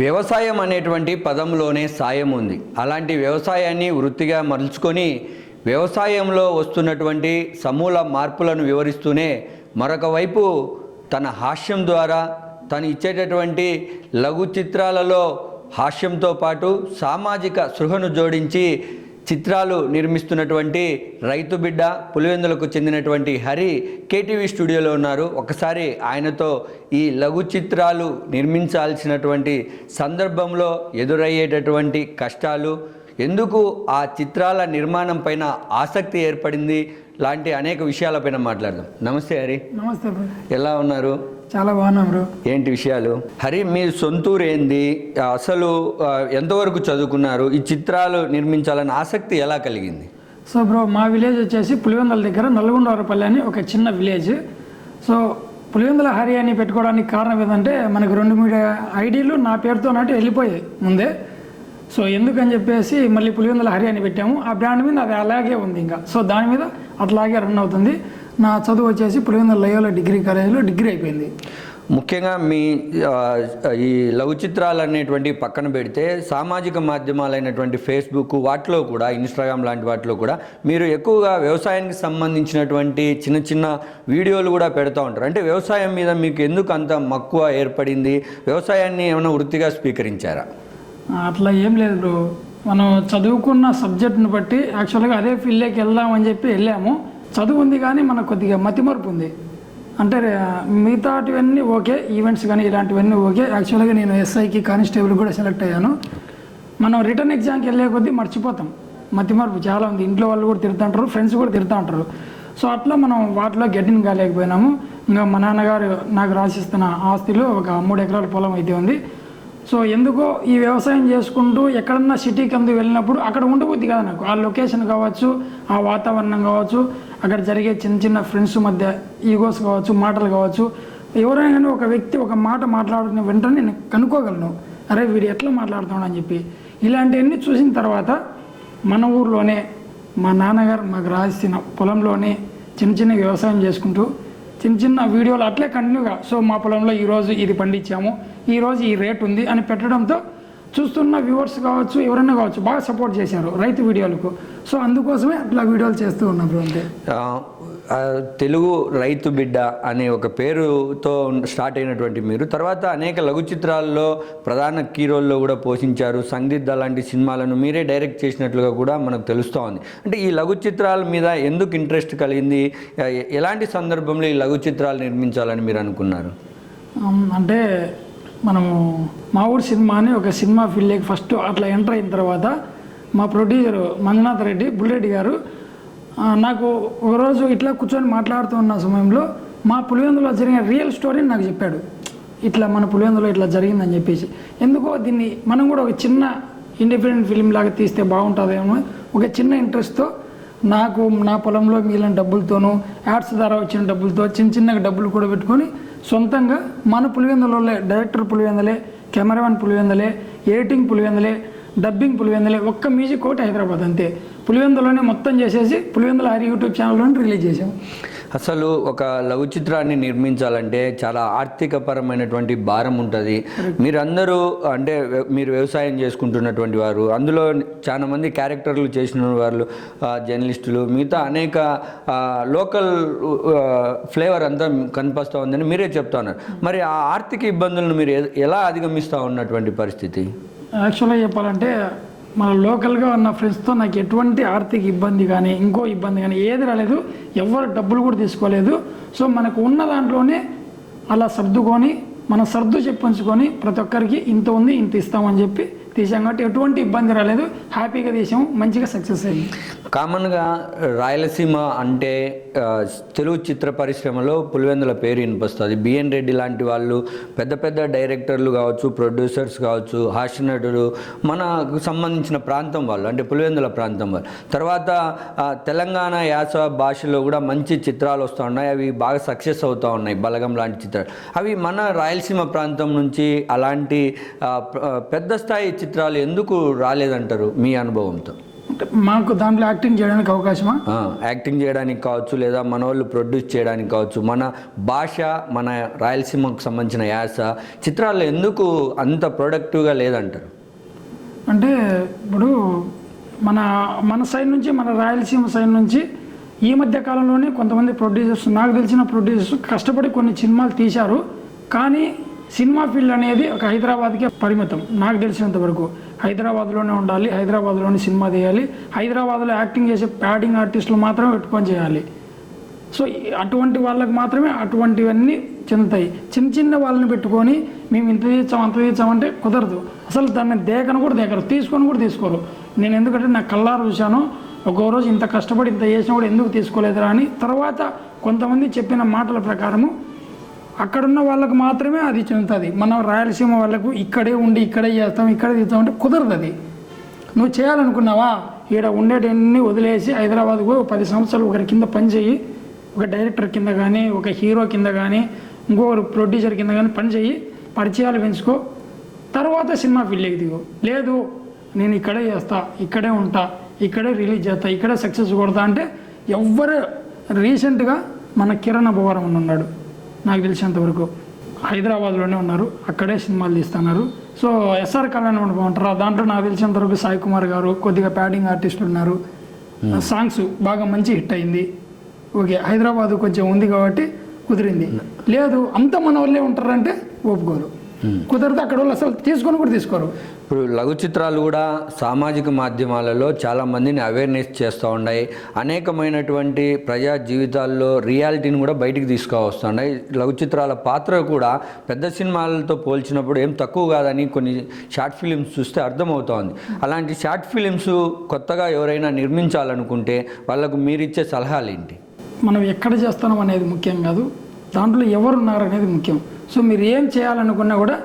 వ్యవసాయం అనేటువంటి పదంలోనే సాయం ఉంది. అలాంటి వ్యవసాయాన్ని వృత్తిగా మలుచుకొని వ్యవసాయంలో వస్తున్నటువంటి సమూల మార్పులను వివరిస్తూనే మరొక వైపు తన హాస్యం ద్వారా తను ఇచ్చేటటువంటి లఘు చిత్రాలలో హాస్యంతో పాటు సామాజిక సృహను జోడించి చిత్రాలు నిర్మిస్తున్నటువంటి రైతు బిడ్డ పులివెందులకు చెందినటువంటి హరి కేటీవీ స్టూడియోలో ఉన్నారు. ఒకసారి ఆయనతో ఈ లఘు చిత్రాలు నిర్మించాల్సినటువంటి సందర్భంలో ఎదురయ్యేటటువంటి కష్టాలు ఎందుకు ఆ చిత్రాల నిర్మాణం పైన ఆసక్తి ఏర్పడింది లాంటి అనేక విషయాలపైన మాట్లాడదాం. నమస్తే హరి. నమస్తే ఎలా ఉన్నారు? చాలా బాగున్నాం బ్రో. ఏంటి విషయాలు? హరి మీ సొంతూరు ఏంది అసలు ఎంతవరకు చదువుకున్నారు? ఈ చిత్రాలు నిర్మించాలని ఆసక్తి ఎలా కలిగింది? సో బ్రో మా విలేజ్ వచ్చేసి పులివెందుల దగ్గర నల్గొండవరపల్లి అని ఒక చిన్న విలేజ్. సో పులివెందుల హరి అని పెట్టుకోవడానికి కారణం ఏంటంటే మనకు రెండు మూడు ఐడీలు నా పేరుతో నాటి వెళ్ళిపోయాయి ముందే. సో ఎందుకని చెప్పేసి మళ్ళీ పులివెందుల హరి అని పెట్టాము. ఆ బ్రాండ్ మీద అది అలాగే ఉంది ఇంకా. సో దాని మీద అట్లాగే రన్ అవుతుంది. నా చదువు వచ్చేసి పులివెందుల లయోల డిగ్రీ కాలేజీలో డిగ్రీ అయిపోయింది. ముఖ్యంగా మీ ఈ లఘు చిత్రాలు అనేటువంటి పక్కన పెడితే సామాజిక మాధ్యమాలైనటువంటి ఫేస్బుక్ వాటిలో కూడా ఇన్స్టాగ్రామ్ లాంటి వాటిలో కూడా మీరు ఎక్కువగా వ్యవసాయానికి సంబంధించినటువంటి చిన్న చిన్న వీడియోలు కూడా పెడతా ఉంటారు. అంటే వ్యవసాయం మీద మీకు ఎందుకు అంత మక్కువ ఏర్పడింది? వ్యవసాయాన్ని ఏమైనా వృత్తిగా స్వీకరించారా? అట్లా ఏం లేదు బ్రో. మనం చదువుకున్న సబ్జెక్ట్ని బట్టి యాక్చువల్గా అదే ఫీల్డ్లోకి వెళ్దామని చెప్పి వెళ్ళాము. చదువు ఉంది కానీ మనకు కొద్దిగా మతిమరుపు ఉంది అంటే మిగతాటివన్నీ ఓకే ఈవెంట్స్ కానీ ఇలాంటివన్నీ ఓకే. యాక్చువల్గా నేను ఎస్ఐకి కానిస్టేబుల్ కూడా సెలెక్ట్ అయ్యాను. మనం రిటర్న్ ఎగ్జామ్కి వెళ్ళే కొద్దీ మర్చిపోతాం. మతిమరుపు చాలా ఉంది. ఇంట్లో వాళ్ళు కూడా తిడుతుంటారు ఫ్రెండ్స్ కూడా తిడుతూ ఉంటారు సో అట్లా మనం వాటిలో గడ్డిని కాలేకపోయినాము. ఇంకా మా నాన్నగారు నాకు రాసిస్తున్న ఆస్తిలో ఒక మూడు ఎకరాల పొలం అయితే ఉంది. సో ఎందుకో ఈ వ్యవసాయం చేసుకుంటూ ఎక్కడన్నా సిటీకి అందు వెళ్ళినప్పుడు అక్కడ ఉండబోద్ది కదా నాకు. ఆ లొకేషన్ కావచ్చు ఆ వాతావరణం కావచ్చు అక్కడ జరిగే చిన్న చిన్న ఫ్రెండ్స్ మధ్య ఈగోస్ కావచ్చు మాటలు కావచ్చు ఎవరైనా కానీ ఒక వ్యక్తి ఒక మాట మాట్లాడుతున్న వెంటనే నేను కనుక్కోగలను. అరే వీడు ఎట్లా మాట్లాడుతున్నాడు అని చెప్పి. ఇలాంటివన్నీ చూసిన తర్వాత మన ఊర్లోనే మా నాన్నగారు మాకు రాసిన పొలంలోనే చిన్న చిన్న వ్యవసాయం చేసుకుంటూ చిన్న చిన్న వీడియోలు అట్లే కంటిన్యూగా సో మా పొలంలో ఈరోజు ఇది పండించాము ఈరోజు ఈ రేట్ ఉంది అని పెట్టడంతో చూస్తున్న వ్యూవర్స్ కావచ్చు ఎవరైనా కావచ్చు బాగా సపోర్ట్ చేశారు రైతు వీడియోలకు. సో అందుకోసమే అట్లా వీడియోలు చేస్తూ ఉన్నాం బ్రో అంతే. ఆ, ఆ, తెలుగు రైతు బిడ్డ అనే ఒక పేరుతో స్టార్ట్ అయినటువంటి మీరు తర్వాత అనేక లఘు చిత్రాల్లో ప్రధాన హీరోల్లో కూడా పోషించారు. సంగీత లాంటి సినిమాలను మీరే డైరెక్ట్ చేసినట్లుగా కూడా మనకు తెలుస్తూ ఉంది అంటే ఈ లఘు చిత్రాల మీద ఎందుకు ఇంట్రెస్ట్ కలిగింది? ఎలాంటి సందర్భంలో ఈ లఘు చిత్రాలు నిర్మించాలని మీరు అనుకున్నారు? అంటే మనము మా ఊరు సినిమా అని ఒక సినిమా ఫీల్డ్కి ఫస్ట్ అట్లా ఎంటర్ అయిన తర్వాత మా ప్రొడ్యూసర్ మంజునాథ్ రెడ్డి బుల్రెడ్డి గారు నాకు ఒకరోజు ఇట్లా కూర్చొని మాట్లాడుతూ ఉన్న సమయంలో మా పులివెందులో జరిగిన రియల్ స్టోరీని నాకు చెప్పాడు. ఇట్లా మన పులివెందులో ఇట్లా జరిగిందని చెప్పేసి. ఎందుకో దీన్ని మనం కూడా ఒక చిన్న ఇండిపెండెంట్ ఫిలిం లాగా తీస్తే బాగుంటుందేమో ఒక చిన్న ఇంట్రెస్ట్తో నాకు నా పొలంలో మిగిలిన డబ్బులతోనూ యాడ్స్ ద్వారా వచ్చిన డబ్బులతో చిన్న చిన్నగా డబ్బులు కూడా పెట్టుకొని సొంతంగా మన పులివెందులలో డైరెక్టర్ పులివెందలే కెమెరామెన్ పులివెందలే ఎడిటింగ్ పులివెందలే డబ్బింగ్ పులివెందలే ఒక్క మ్యూజిక్ ఒకటి హైదరాబాద్ అంతే. పులివెందులోనే మొత్తం చేసేసి పులివెందుల హరి యూట్యూబ్ ఛానల్లోనే రిలీజ్ చేసాం అసలు ఒక లఘు చిత్రాన్ని నిర్మించాలంటే చాలా ఆర్థికపరమైనటువంటి భారం ఉంటుంది. మీరందరూ అంటే మీరు వ్యవసాయం చేసుకుంటున్నటువంటి వారు అందులో చాలా మంది క్యారెక్టర్లు చేసిన వాళ్ళు జర్నలిస్టులు మిగతా అనేక లోకల్ ఫ్లేవర్ అంతా కనిపిస్తూ ఉందని మీరే చెప్తా ఉన్నారు. మరి ఆ ఆర్థిక ఇబ్బందులను మీరు ఎలా అధిగమిస్తూ ఉన్నటువంటి పరిస్థితి? యాక్చువల్గా చెప్పాలంటే మన లోకల్గా ఉన్న ఫ్రెండ్స్తో నాకు ఎటువంటి ఆర్థిక ఇబ్బంది కానీ ఇంకో ఇబ్బంది కానీ ఏది రాలేదు. ఎవరు డబ్బులు కూడా తీసుకోలేదు. సో మనకు ఉన్న దాంట్లోనే అలా సర్దుకొని మనం సర్దు చెప్పించుకొని ప్రతి ఒక్కరికి ఇంత ఉంది ఇంత ఇస్తామని చెప్పి తీసాం కాబట్టి ఎటువంటి ఇబ్బంది రాలేదు. హ్యాపీగా తీసాము. మంచిగా సక్సెస్ అయింది. కామన్గా రాయలసీమ అంటే తెలుగు చిత్ర పరిశ్రమలో పులివెందుల పేరు వినిపిస్తుంది. బిఎన్ రెడ్డి లాంటి వాళ్ళు పెద్ద పెద్ద డైరెక్టర్లు కావచ్చు ప్రొడ్యూసర్స్ కావచ్చు హాస్యనటుడు మనకు సంబంధించిన ప్రాంతం వాళ్ళు అంటే పులివెందుల ప్రాంతం వాళ్ళు. తర్వాత తెలంగాణ యాస భాషలో కూడా మంచి చిత్రాలు వస్తూ ఉన్నాయి. అవి బాగా సక్సెస్ అవుతూ ఉన్నాయి బలగం లాంటి చిత్రాలు. అవి మన రాయలసీమ ప్రాంతం నుంచి అలాంటి పెద్ద స్థాయి చిత్రాలు ఎందుకు రాలేదంటారు మీ అనుభవంతో? మాకు దాంట్లో యాక్టింగ్ చేయడానికి అవకాశమా? యాక్టింగ్ చేయడానికి కావచ్చు లేదా మన వాళ్ళు ప్రొడ్యూస్ చేయడానికి కావచ్చు. మన భాష మన రాయలసీమకు సంబంధించిన యాస చిత్రాల్లో ఎందుకు అంత ప్రొడక్టివ్గా లేదంటారు? అంటే ఇప్పుడు మన మన సైడ్ నుంచి మన రాయలసీమ సైడ్ నుంచి ఈ మధ్య కాలంలోనే కొంతమంది ప్రొడ్యూసర్స్ నాకు తెలిసిన ప్రొడ్యూసర్స్ కష్టపడి కొన్ని సినిమాలు తీశారు. కానీ సినిమా ఫీల్డ్ అనేది ఒక హైదరాబాద్కే పరిమితం. నాకు తెలిసినంత వరకు. హైదరాబాద్లోనే ఉండాలి హైదరాబాద్లోనే సినిమా తీయాలి హైదరాబాద్లో యాక్టింగ్ చేసే ప్యాడింగ్ ఆర్టిస్టులు మాత్రమే పెట్టుకొని చేయాలి. సో అటువంటి వాళ్ళకి మాత్రమే అటువంటివన్నీ చెందుతాయి. చిన్న చిన్న వాళ్ళని పెట్టుకొని మేము ఇంత తీర్చాం అంత తీర్చామంటే కుదరదు. అసలు దాన్ని దేకను కూడా దేకరు తీసుకొని కూడా తీసుకోరు. నేను ఎందుకంటే నా కళ్ళారు చూశాను ఒక్కో రోజు ఇంత కష్టపడి ఇంత చేసినా కూడా ఎందుకు తీసుకోలేదురా అని. తర్వాత కొంతమంది చెప్పిన మాటల ప్రకారము అక్కడున్న వాళ్ళకు మాత్రమే అది చెందుతుంది. మనం రాయలసీమ వాళ్ళకు ఇక్కడే ఉండి ఇక్కడే చేస్తాం ఇక్కడే తీస్తామంటే కుదరదు అది. నువ్వు చేయాలనుకున్నావా? ఈడ ఉండేటన్ని వదిలేసి హైదరాబాద్కు పది సంవత్సరాలు ఒకరి కింద పనిచేయి ఒక డైరెక్టర్ కింద కానీ ఒక హీరో కింద కానీ ఇంకొకరు ప్రొడ్యూసర్ కింద కానీ పనిచేయి పరిచయాలు పెంచుకో. తర్వాత సినిమా ఫీల్డ్కి దిగు. లేదు నేను ఇక్కడే చేస్తా ఇక్కడే ఉంటా ఇక్కడే రిలీజ్ చేస్తా ఇక్కడే సక్సెస్ కొడతా అంటే ఎవ్వరు రీసెంట్గా మన కిరణ్ అభవరం ఉన్నాడు. నాకు తెలిసినంత వరకు హైదరాబాద్లోనే ఉన్నారు. అక్కడే సినిమాలు తీస్తున్నారు. సో ఎస్ఆర్ కళ్యాణ మండపం అంటారు దాంట్లో నాకు తెలిసినంత వరకు సాయి కుమార్ గారు కొద్దిగా ప్యాడింగ్ ఆర్టిస్టులు ఉన్నారు. సాంగ్స్ బాగా మంచి హిట్ అయింది. ఓకే హైదరాబాద్ కొంచెం ఉంది కాబట్టి కుదిరింది. లేదు అంత మన వాళ్ళే ఉంటారంటే ఒప్పుకోరు. కుదిరితే అక్కడ వాళ్ళు అసలు తీసుకొని కూడా తీసుకోరు. ఇప్పుడు లఘు చిత్రాలు కూడా సామాజిక మాధ్యమాలలో చాలా మందిని అవేర్నెస్ చేస్తూ ఉన్నాయి. అనేకమైనటువంటి ప్రజా జీవితాల్లో రియాలిటీని కూడా బయటికి తీసుకువస్తున్నాయి లఘు చిత్రాల పాత్ర కూడా పెద్ద సినిమాలతో పోల్చినప్పుడు ఏం తక్కువ కాదని కొన్ని షార్ట్ ఫిలిమ్స్ చూస్తే అర్థమవుతోంది అలాంటి షార్ట్ ఫిలిమ్స్ కొత్తగా ఎవరైనా నిర్మించాలనుకుంటే వాళ్ళకు మీరిచ్చే సలహాలు ఏంటి? మనం ఎక్కడ చేస్తున్నాం అనేది ముఖ్యం కాదు. దాంట్లో ఎవరు ఉన్నారు అనేది ముఖ్యం. సో మీరు ఏం చేయాలనుకున్నా కూడా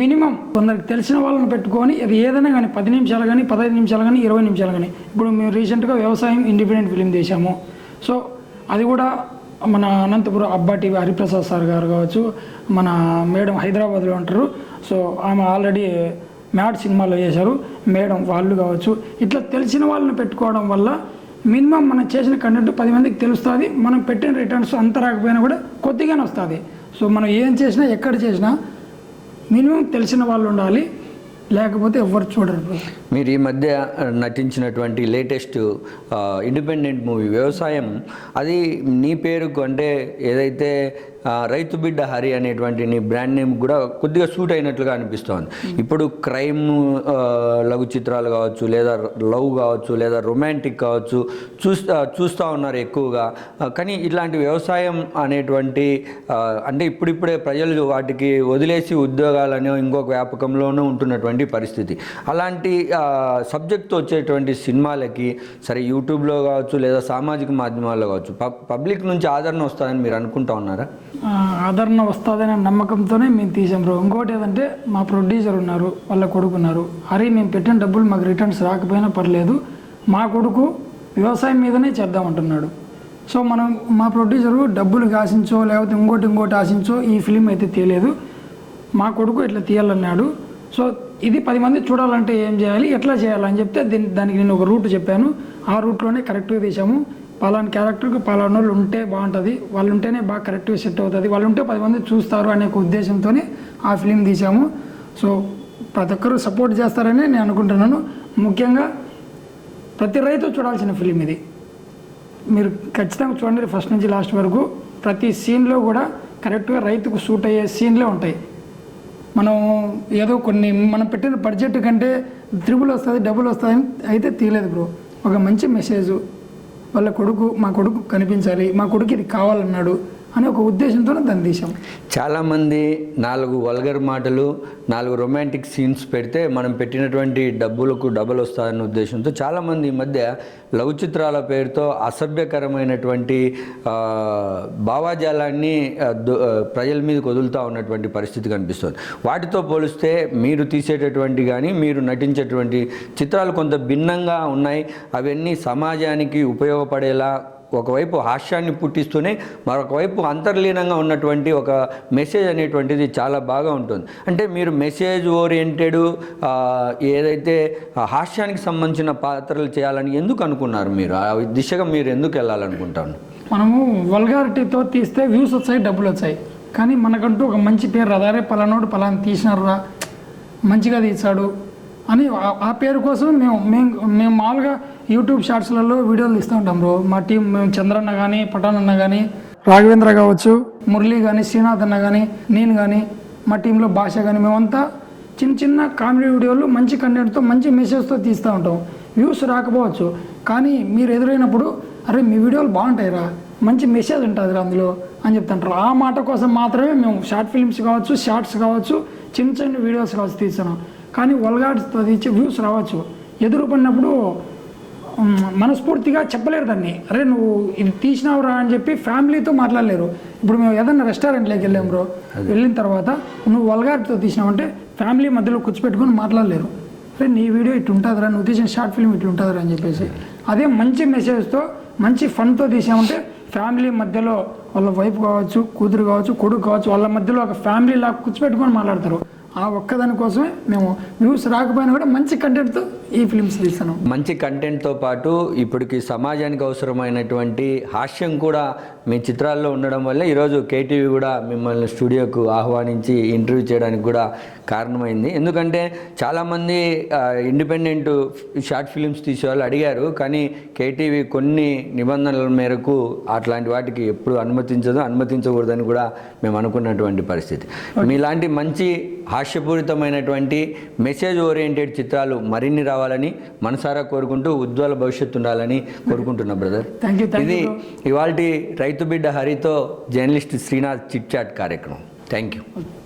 మినిమం కొందరికి తెలిసిన వాళ్ళని పెట్టుకొని అది ఏదైనా కానీ పది నిమిషాలు కానీ పదహైదు నిమిషాలు కానీ ఇరవై నిమిషాలు కానీ ఇప్పుడు మేము రీసెంట్గా వ్యవసాయం ఇండిపెండెంట్ ఫిలిం చేశాము సో అది కూడా మన అనంతపురం అబ్బా టీవీ హరిప్రసాద్ సార్ గారు కావచ్చు మన మేడం హైదరాబాద్లో ఉంటారు. సో ఆమె ఆల్రెడీ మ్యాడ్ సినిమాలో చేశారు మేడం వాళ్ళు కావచ్చు. ఇట్లా తెలిసిన వాళ్ళని పెట్టుకోవడం వల్ల మినిమం మనం చేసిన కంటెంట్ పది మందికి తెలుస్తుంది మనం పెట్టిన రిటర్న్స్ అంత రాకపోయినా కూడా కొద్దిగానే వస్తుంది. సో మనం ఏం చేసినా ఎక్కడ చేసినా మినిమం తెలిసిన వాళ్ళు ఉండాలి లేకపోతే ఎవరు చూడరు. మీరు ఈ మధ్య నటించినటువంటి లేటెస్ట్ ఇండిపెండెంట్ మూవీ వ్యవసాయం అది నీ పేరుకు అంటే ఏదైతే రైతు బిడ్డ హరి అనేటువంటి నీ బ్రాండ్ నేమ్ కూడా కొద్దిగా సూట్ అయినట్లుగా అనిపిస్తోంది. ఇప్పుడు క్రైమ్ లఘు చిత్రాలు కావచ్చు లేదా లవ్ కావచ్చు లేదా రొమాంటిక్ కావచ్చు చూస్తా చూస్తూ ఉన్నారు ఎక్కువగా. కానీ ఇట్లాంటి వ్యవసాయం అనేటువంటి అంటే ఇప్పుడిప్పుడే ప్రజలు వాటికి వదిలేసి ఉద్యోగాలనే ఇంకొక వ్యాపకంలోనూ ఉంటున్నటువంటి పరిస్థితి. అలాంటి సబ్జెక్ట్ వచ్చేటువంటి సినిమాలకి సరే యూట్యూబ్లో కావచ్చు లేదా సామాజిక మాధ్యమాల్లో కావచ్చు పబ్ పబ్లిక్ నుంచి ఆదరణ వస్తుందని మీరు అనుకుంటా ఉన్నారా? ఆదరణ వస్తుందనే నమ్మకంతోనే మేము తీసాం బ్రో. ఇంకోటి ఏదంటే మా ప్రొడ్యూసర్ ఉన్నారు వాళ్ళ కొడుకు ఉన్నారు. హరి మేము పెట్టిన డబ్బులు మాకు రిటర్న్స్ రాకపోయినా పర్లేదు. మా కొడుకు వ్యవసాయం మీదనే చేద్దామంటున్నాడు సో మనం మా ప్రొడ్యూసరు డబ్బులు ఆశించో లేకపోతే ఇంకోటి ఇంకోటి ఆశించో ఈ ఫిలిం అయితే తీయలేదు. మా కొడుకు ఇట్లా తీయాలన్నాడు. సో ఇది పది మంది చూడాలంటే ఏం చేయాలి ఎట్లా చేయాలని చెప్తే దీని దానికి నేను ఒక రూట్ చెప్పాను. ఆ రూట్లోనే కరెక్ట్గా తీసాము పలానా క్యారెక్టర్కి పలానా వాళ్ళు ఉంటే బాగుంటుంది వాళ్ళు ఉంటేనే బాగా కరెక్ట్గా సెట్ అవుతుంది. వాళ్ళు ఉంటే పది మంది చూస్తారు అనే ఒక ఉద్దేశంతోనే ఆ ఫిలిం తీసాము సో ప్రతి ఒక్కరు సపోర్ట్ చేస్తారని నేను అనుకుంటున్నాను. ముఖ్యంగా ప్రతి రైతు చూడాల్సిన ఫిలిం ఇది. మీరు ఖచ్చితంగా చూడండి ఫస్ట్ నుంచి లాస్ట్ వరకు. ప్రతి సీన్లో కూడా కరెక్ట్గా రైతుకు సూట్ అయ్యే సీన్లే ఉంటాయి. మనం ఏదో కొన్ని మనం పెట్టిన బడ్జెట్ కంటే త్రిబుల్ వస్తుంది డబుల్ వస్తుంది అయితే తీయలేదు బ్రో. ఒక మంచి మెసేజ్. వాళ్ళ కొడుకు మా కొడుకు కనిపించాలి మా కొడుకు ఇది కావాలన్నాడు. అనే ఒక ఉద్దేశంతో దాన్ని తీసాం చాలామంది నాలుగు వల్గర్ మాటలు నాలుగు రొమాంటిక్ సీన్స్ పెడితే మనం పెట్టినటువంటి డబ్బులకు డబల్ వస్తాయన్న ఉద్దేశంతో చాలామంది ఈ మధ్య లవ్ చిత్రాల పేరుతో అసభ్యకరమైనటువంటి భావాజాలాన్ని ప్రజల మీదకి వదులుతూ ఉన్నటువంటి పరిస్థితి కనిపిస్తుంది. వాటితో పోలిస్తే మీరు తీసేటటువంటి కానీ మీరు నటించేటువంటి చిత్రాలు కొంత భిన్నంగా ఉన్నాయి. అవన్నీ సమాజానికి ఉపయోగపడేలా ఒకవైపు హాస్యాన్ని పుట్టిస్తూనే మరొకవైపు అంతర్లీనంగా ఉన్నటువంటి ఒక మెసేజ్ అనేటువంటిది చాలా బాగా ఉంటుంది. అంటే మీరు మెసేజ్ ఓరియంటెడ్ ఏదైతే హాస్యానికి సంబంధించిన పాత్రలు చేయాలని ఎందుకు అనుకున్నారు మీరు? ఆ దిశగా మీరు ఎందుకు వెళ్ళాలనుకుంటాను మనము వల్గారిటీతో తీస్తే వ్యూస్ వచ్చాయి డబ్బులు వచ్చాయి. కానీ మనకంటూ ఒక మంచి పేరు రాదారే పలానోడు పలానా తీసినారురా మంచిగా తీశాడు అని ఆ పేరు కోసం మేము మేము మేము మామూలుగా యూట్యూబ్ షార్ట్స్లలో వీడియోలు తీస్తూ ఉంటాం బ్రో. మా టీం మేము చంద్రన్న కానీ పఠాన్ అన్న కానీ రాఘవేంద్ర కావచ్చు మురళి కానీ శ్రీనాథ్ అన్న కానీ నేను కానీ మా టీంలో భాష కానీ మేమంతా చిన్న చిన్న కామెడీ వీడియోలు మంచి కంటెంట్తో మంచి మెసేజ్తో తీస్తూ ఉంటాం. వ్యూస్ రాకపోవచ్చు కానీ మీరు ఎదురైనప్పుడు అరే మీ వీడియోలు బాగుంటాయిరా మంచి మెసేజ్ ఉంటుంది అందులో అని చెప్తుంటారు. ఆ మాట కోసం మాత్రమే మేము షార్ట్ ఫిల్మ్స్ కావచ్చు షార్ట్స్ కావచ్చు చిన్న చిన్న వీడియోస్ కావచ్చు తీస్తున్నాం. కానీ వల్గాడ్స్తో తీసి వ్యూస్ రావచ్చు. ఎదురు పడినప్పుడు మనస్ఫూర్తిగా చెప్పలేరు దాన్ని. అరే నువ్వు ఇది తీసినావురా అని చెప్పి ఫ్యామిలీతో మాట్లాడలేరు. ఇప్పుడు మేము ఏదైనా రెస్టారెంట్లోకి వెళ్ళాం బ్రో వెళ్ళిన తర్వాత నువ్వు వల్గారితో తీసినావంటే ఫ్యామిలీ మధ్యలో కూర్చోపెట్టుకొని మాట్లాడలేరు. అరే నీ వీడియో ఇటు ఉంటుందిరా నువ్వు తీసిన షార్ట్ ఫిల్మ్ ఇట్లా ఉంటుందిరా అని చెప్పేసి. అదే మంచి మెసేజ్తో మంచి ఫన్తో తీసామంటే ఫ్యామిలీ మధ్యలో వాళ్ళ వైఫ్ కావచ్చు కూతురు కావచ్చు కొడుకు కావచ్చు వాళ్ళ మధ్యలో ఒక ఫ్యామిలీ లాగా కూర్చోపెట్టుకొని మాట్లాడతారు. ఆ ఒక్కదాని కోసమే మేము వ్యూస్ రాకపోయినా కూడా మంచి కంటెంట్తో ఈ ఫిల్మ్స్ తీస్తున్నాం మంచి కంటెంట్తో పాటు ఇప్పటికి సమాజానికి అవసరమైనటువంటి హాస్యం కూడా మీ చిత్రాల్లో ఉండడం వల్ల ఈరోజు కేటీవీ కూడా మిమ్మల్ని స్టూడియోకు ఆహ్వానించి ఇంటర్వ్యూ చేయడానికి కూడా కారణమైంది. ఎందుకంటే చాలామంది ఇండిపెండెంట్ షార్ట్ ఫిలిమ్స్ తీసేవాళ్ళు అడిగారు కానీ కేటీవీ కొన్ని నిబంధనల మేరకు అట్లాంటి వాటికి ఎప్పుడు అనుమతించదు అనుమతించకూడదని కూడా మేము అనుకున్నటువంటి పరిస్థితి. మీలాంటి మంచి హాస్యపూరితమైనటువంటి మెసేజ్ ఓరియంటెడ్ చిత్రాలు మరిన్ని రావాలని మనసారా కోరుకుంటూ ఉజ్వల భవిష్యత్తు ఉండాలని కోరుకుంటున్నా బ్రదర్ థ్యాంక్ యూ థ్యాంక్ ఇది ఇవాళ రైతు బిడ్డ హరితో జర్నలిస్ట్ శ్రీనాథ్ చిట్ చాట్ కార్యక్రమం. Thank you